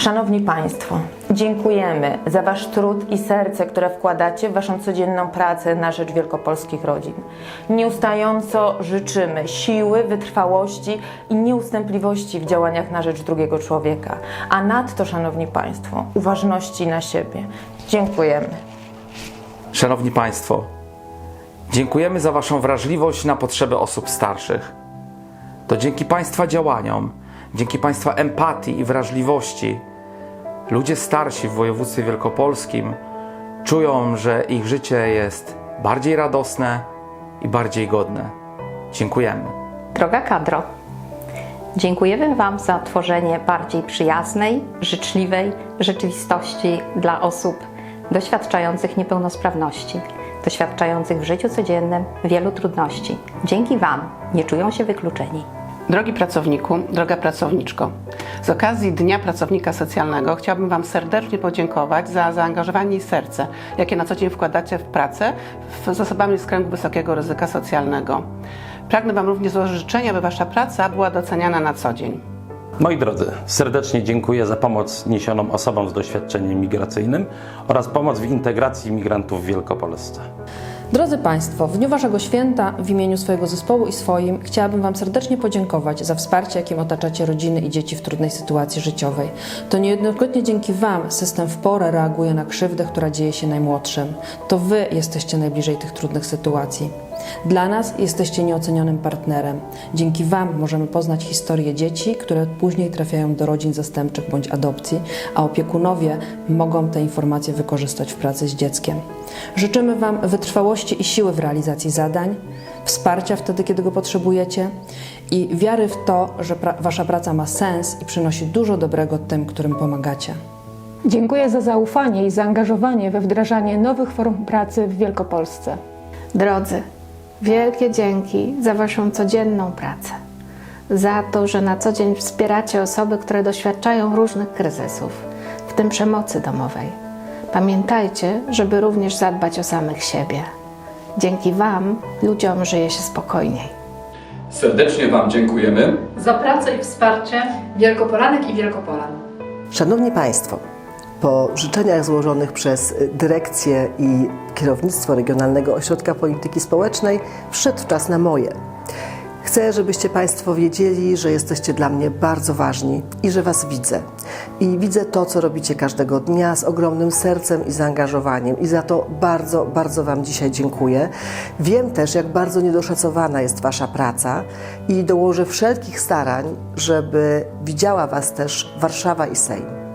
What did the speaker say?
Szanowni Państwo, dziękujemy za Wasz trud i serce, które wkładacie w Waszą codzienną pracę na rzecz wielkopolskich rodzin. Nieustająco życzymy siły, wytrwałości i nieustępliwości w działaniach na rzecz drugiego człowieka, a nadto, Szanowni Państwo, uważności na siebie. Dziękujemy. Szanowni Państwo, dziękujemy za Waszą wrażliwość na potrzeby osób starszych. To dzięki Państwa działaniom, dzięki Państwa empatii i wrażliwości, ludzie starsi w województwie wielkopolskim czują, że ich życie jest bardziej radosne i bardziej godne. Dziękujemy. Droga kadro, dziękujemy Wam za tworzenie bardziej przyjaznej, życzliwej rzeczywistości dla osób doświadczających niepełnosprawności, doświadczających w życiu codziennym wielu trudności. Dzięki Wam nie czują się wykluczeni. Drogi pracowniku, droga pracowniczko, z okazji Dnia Pracownika Socjalnego chciałabym Wam serdecznie podziękować za zaangażowanie i serce, jakie na co dzień wkładacie w pracę z osobami z kręgu wysokiego ryzyka socjalnego. Pragnę Wam również złożyć życzenia, by Wasza praca była doceniana na co dzień. Moi drodzy, serdecznie dziękuję za pomoc niesioną osobom z doświadczeniem migracyjnym oraz pomoc w integracji migrantów w Wielkopolsce. Drodzy Państwo, w dniu Waszego święta w imieniu swojego zespołu i swoim chciałabym Wam serdecznie podziękować za wsparcie, jakim otaczacie rodziny i dzieci w trudnej sytuacji życiowej. To niejednokrotnie dzięki Wam system w porę reaguje na krzywdę, która dzieje się najmłodszym. To Wy jesteście najbliżej tych trudnych sytuacji. Dla nas jesteście nieocenionym partnerem. Dzięki Wam możemy poznać historię dzieci, które później trafiają do rodzin zastępczych bądź adopcji, a opiekunowie mogą te informacje wykorzystać w pracy z dzieckiem. Życzymy Wam wytrwałości i siły w realizacji zadań, wsparcia wtedy, kiedy go potrzebujecie i wiary w to, że pra- Wasza praca ma sens i przynosi dużo dobrego tym, którym pomagacie. Dziękuję za zaufanie i zaangażowanie we wdrażanie nowych form pracy w Wielkopolsce. Drodzy, wielkie dzięki za Waszą codzienną pracę. Za to, że na co dzień wspieracie osoby, które doświadczają różnych kryzysów, w tym przemocy domowej. Pamiętajcie, żeby również zadbać o samych siebie. Dzięki Wam ludziom żyje się spokojniej. Serdecznie Wam dziękujemy. za pracę i wsparcie Wielkopolanek i Wielkopolan. Szanowni Państwo, po życzeniach złożonych przez dyrekcję i kierownictwo Regionalnego Ośrodka Polityki Społecznej wszedł czas na moje. Chcę, żebyście Państwo wiedzieli, że jesteście dla mnie bardzo ważni i że Was widzę. I widzę to, co robicie każdego dnia z ogromnym sercem i zaangażowaniem. I za to bardzo, bardzo Wam dzisiaj dziękuję. Wiem też, jak bardzo niedoszacowana jest Wasza praca i dołożę wszelkich starań, żeby widziała Was też Warszawa i Sejm.